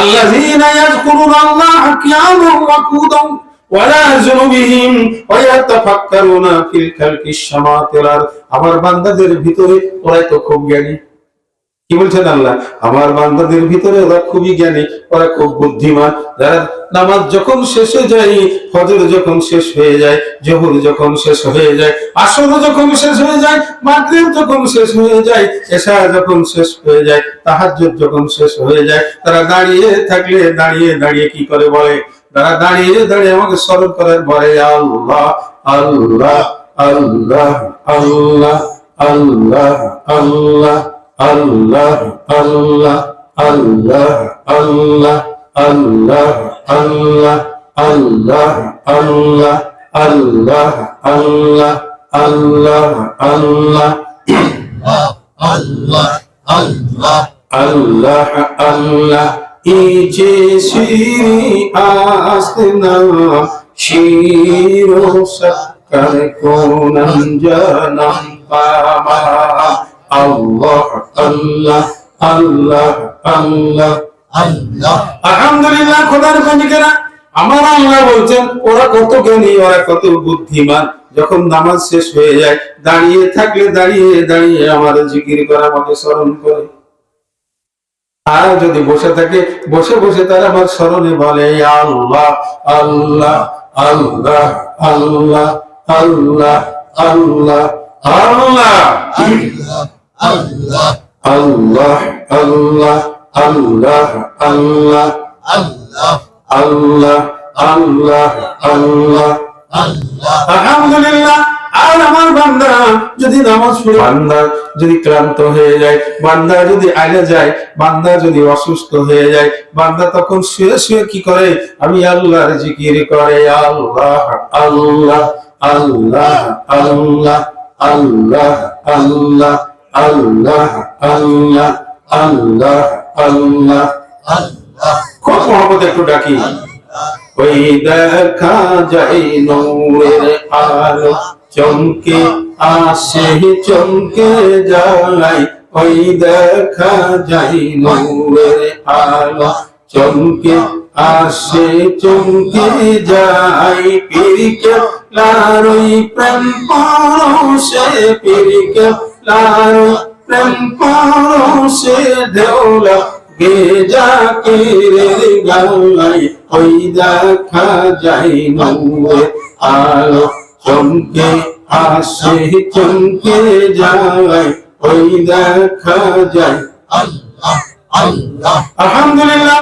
الذين يذكرون الله قياما وقودا ولا جنوبهم ويتفكرون في الخلق السماوات والارض আমার বান্দাদের ভিতরে ওরাই তো খুব জ্ঞানী কি বলছেন আল্লাহ আমার বান্দাদের ভিতরে ওরা খুবই জ্ঞানী ওরা খুব বুদ্ধিমান যারা নামাজ যখন শেষ হয়ে যায় হজর যখন শেষ হয়ে যায় জহুর যখন শেষ হয়ে যায় আসর যখন শেষ হয়ে যায় মাগরিব যখন শেষ হয়ে যায় এশা যখন শেষ হয়ে যায় তাহাজ্জুদ যখন শেষ হয়ে যায় তারা দাঁড়িয়ে থাকলে দাঁড়িয়ে দাঁড়িয়ে কি করে বলে তারা দাঁড়িয়ে দাঁড়িয়ে আমাকে স্মরণ করে বলে আল্লাহ আল্লাহ আল্লাহ আল্লাহ আল্লাহ আল্লাহ আল্লাহ আল্লাহ আল্লাহ আল্লাহ আল্লাহ আল্লাহ আল্লাহ আল্লাহ আল্লাহ আল্লাহ আল্লাহ আল্লাহ Allah, Allah, আল্লাহ আল্লাহ ইজে শিরি আসনা শিরো সক্কর কোনম জনম পামা আল্লাহ আল্লাহ আল্লাহ আল্লাহ আলহামদুলিল্লাহ খোদার খনিকেরা আমার আল্লাহ বলছেন ওরা কত জ্ঞানী ওরা কত বুদ্ধিমান। যখন নামাজ শেষ হয়ে যায় দাঁড়িয়ে থাকলে দাঁড়িয়ে দাঁড়িয়ে আমার জিকির করে আমাকে স্মরণ করে। আর যদি বসে থাকে বসে বসে তারা আমার স্মরণে বলে আল্লাহ আল্লাহ আল্লাহ আল্লাহ আল্লাহ আল্লাহ আল্লাহ। Allah, আল্লাহ। Allah, আল্লাহ আল্লাহ আল্লাহ। Allah, আল্লাহ আল্লাহ। আল্লাহ। Allah, আলহামদুলিল্লাহ আর আমার বান্দা যদি নামাজ পড়ে বান্দা যদি ক্লান্ত হয়ে যায় বান্দা যদি আইলে যায় বান্দা যদি অসুস্থ হয়ে যায় বান্দা তখন শুয়ে শুয়ে কি করে? আমি আল্লাহর জিকির করে আল্লাহ আল্লাহ আল্লাহ আল্লাহ আল্লাহ আল্লাহ আল্লাহ আল্লাহ আল্লাহ। আল্লাহ খুব মহব্বত একটু ডাকি। ওই দেখা যায় নূরের আলো, চমকে আসে, চমকে যায়। ওই দেখা যায় নূরের আলো, চমকে আসে, চমকে যায়। পিরিকে লারই প্রেম পরশে পিরিকে লারই প্রেম পরশে দেওলা গে যাকে রে গালাই ওই দেখা নূরে আলো চমকে আসে চমকে যায় ওই দেখা যায় Allah, Allah. আলহামদুলিল্লাহ